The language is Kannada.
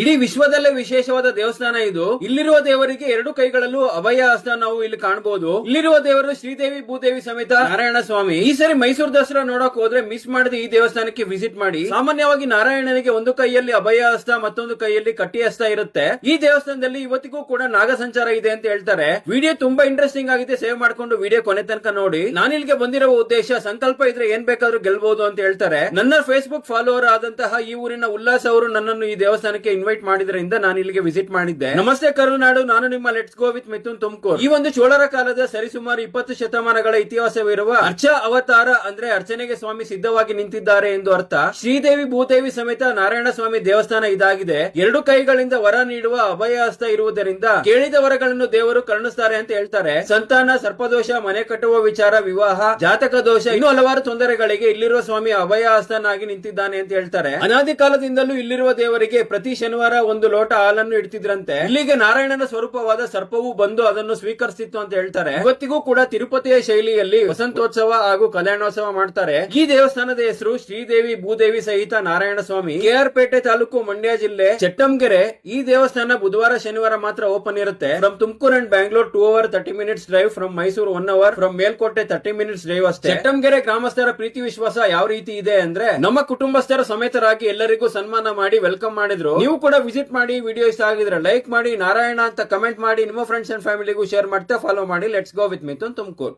ಇಡೀ ವಿಶ್ವದಲ್ಲೇ ವಿಶೇಷವಾದ ದೇವಸ್ಥಾನ ಇದು. ಇಲ್ಲಿರುವ ದೇವರಿಗೆ ಎರಡು ಕೈಗಳಲ್ಲೂ ಅಭಯ ಹಸ್ತ ನಾವು ಇಲ್ಲಿ ಕಾಣಬಹುದು ಇಲ್ಲಿರುವ ದೇವರು ಶ್ರೀದೇವಿ, ಭೂದೇವಿ ಸಮೇತ ನಾರಾಯಣ ಸ್ವಾಮಿ. ಈ ಸರಿ ಮೈಸೂರು ದಸರಾ ನೋಡಕ್ ಹೋದ್ರೆ ಮಿಸ್ ಮಾಡದೆ ಈ ದೇವಸ್ಥಾನಕ್ಕೆ ವಿಸಿಟ್ ಮಾಡಿ. ಸಾಮಾನ್ಯವಾಗಿ ನಾರಾಯಣನಿಗೆ ಒಂದು ಕೈಯಲ್ಲಿ ಅಭಯ ಹಸ್ತ ಮತ್ತೊಂದು ಕೈಯಲ್ಲಿ ಕಟ್ಟಿ ಹಸ್ತ ಇರುತ್ತೆ. ಈ ದೇವಸ್ಥಾನದಲ್ಲಿ ಇವತ್ತಿಗೂ ಕೂಡ ನಾಗ ಸಂಚಾರ ಇದೆ ಅಂತ ಹೇಳ್ತಾರೆ. ವಿಡಿಯೋ ತುಂಬಾ ಇಂಟ್ರೆಸ್ಟಿಂಗ್ ಆಗಿದೆ. ಸೇವ್ ಮಾಡ್ಕೊಂಡು ವಿಡಿಯೋ ಕೊನೆ ತನಕ ನೋಡಿ. ನಾನು ಇಲ್ಲಿಗೆ ಬಂದಿರುವ ಉದ್ದೇಶ, ಸಂಕಲ್ಪ ಇದ್ರೆ ಏನ್ ಬೇಕಾದ್ರೂ ಗೆಲ್ಬಹುದು ಅಂತ ಹೇಳ್ತಾರೆ. ನನ್ನ ಫೇಸ್ಬುಕ್ ಫಾಲೋವರ್ ಆದಂತಹ ಈ ಊರಿನ ಉಲ್ಲಾಸ್ ಅವರು ನನ್ನನ್ನು ಈ ದೇವಸ್ಥಾನಕ್ಕೆ ಇನ್ವೈಟ್ ಮಾಡಿದ್ರಿಂದ ನಾನು ಇಲ್ಲಿಗೆ ವಿಸಿಟ್ ಮಾಡಿದ್ದೆ. ನಮಸ್ತೆ ಕರುನಾಡು ನಾನು ನಿಮ್ಮ let's go with Mithun Tumakuru ಈ ಒಂದು ಚೋಳರ ಕಾಲದ ಸರಿಸುಮಾರು ಇಪ್ಪತ್ತು ಶತಮಾನಗಳ ಇತಿಹಾಸವಿರುವ ಅರ್ಚ ಅವತಾರ ಅಂದ್ರೆ ಅರ್ಚನೆಗೆ ಸ್ವಾಮಿ ಸಿದ್ಧವಾಗಿ ನಿಂತಿದ್ದಾರೆ ಎಂದು ಅರ್ಥ. ಶ್ರೀದೇವಿ ಭೂದೇವಿ ಸಮೇತ ನಾರಾಯಣ ಸ್ವಾಮಿ ದೇವಸ್ಥಾನ ಇದಾಗಿದೆ. ಎರಡು ಕೈಗಳಿಂದ ವರ ನೀಡುವ ಅಭಯ ಹಸ್ತ ಇರುವುದರಿಂದ ಕೇಳಿದ ವರಗಳನ್ನು ದೇವರು ಕರುಣಿಸ್ತಾರೆ ಅಂತ ಹೇಳ್ತಾರೆ. ಸಂತಾನ ಸರ್ಪದೋಷ ಮನೆ ಕಟ್ಟುವ ವಿಚಾರ ವಿವಾಹ ಜಾತಕ ದೋಷ ಇನ್ನು ಹಲವಾರು ತೊಂದರೆಗಳಿಗೆ ಇಲ್ಲಿರುವ ಸ್ವಾಮಿ ಅಭಯ ಹಸ್ತನಾಗಿ ನಿಂತಿದ್ದಾನೆ ಅಂತ ಹೇಳ್ತಾರೆ. ಅನಾದಿ ಕಾಲದಿಂದಲೂ ಇಲ್ಲಿರುವ ದೇವರಿಗೆ ಪ್ರತಿ ಶನಿವಾರ ಒಂದು ಲೋಟ ಹಾಲನ್ನು ಇಡ್ತಿದ್ರಂತೆ. ಇಲ್ಲಿಗೆ ನಾರಾಯಣನ ಸ್ವರೂಪವಾದ ಸರ್ಪವು ಬಂದು ಅದನ್ನು ಸ್ವೀಕರಿಸಿತ್ತು ಅಂತ ಹೇಳ್ತಾರೆ. ಇವತ್ತಿಗೂ ಕೂಡ ತಿರುಪತಿಯ ಶೈಲಿಯಲ್ಲಿ ವಸಂತೋತ್ಸವ ಹಾಗೂ ಕಲ್ಯಾಣೋತ್ಸವ ಮಾಡ್ತಾರೆ. ಈ ದೇವಸ್ಥಾನದ ಹೆಸರು ಶ್ರೀದೇವಿ ಭೂದೇವಿ ಸಹಿತ ನಾರಾಯಣ ಸ್ವಾಮಿ ಕೆಆರ್ ಪೇಟೆ ತಾಲೂಕು ಮಂಡ್ಯ ಜಿಲ್ಲೆ ಚಟ್ಟಂಗೆರೆ. ಈ ದೇವಸ್ಥಾನ ಬುಧವಾರ ಶನಿವಾರ ಮಾತ್ರ ಓಪನ್ ಇರುತ್ತೆ. From Tumakuru and Bangalore two hour thirty minutes drive from Mysuru one hour from Melkote thirty minutes drive ಅಷ್ಟೇ. ಚಟ್ಟಂಗೆರೆ ಗ್ರಾಮಸ್ಥರ ಪ್ರೀತಿ ವಿಶ್ವಾಸ ಯಾವ ರೀತಿ ಇದೆ ಅಂದ್ರೆ, ನಮ್ಮ ಕುಟುಂಬಸ್ಥರ ಸಮೇತರಾಗಿ ಎಲ್ಲರಿಗೂ ಸನ್ಮಾನ ಮಾಡಿ ವೆಲ್ಕಮ್ ಮಾಡಿದ್ರು. ನೀವು ಕೂಡ ವಿಸಿಟ್ ಮಾಡಿ ವಿಡಿಯೋ ಇಷ್ಟ ಆಗಿದ್ರೆ ಲೈಕ್ ಮಾಡಿ, ನಾರಾಯಣ ಅಂತ ಕಮೆಂಟ್ ಮಾಡಿ, ನಿಮ್ಮ ಫ್ರೆಂಡ್ಸ್ ಅಂಡ್ ಫ್ಯಾಮಿಲಿಗೂ ಶೇರ್ ಮಾಡ್ತಾ ಫಾಲೋ ಮಾಡಿ. Let's go with Mithun Tumakuru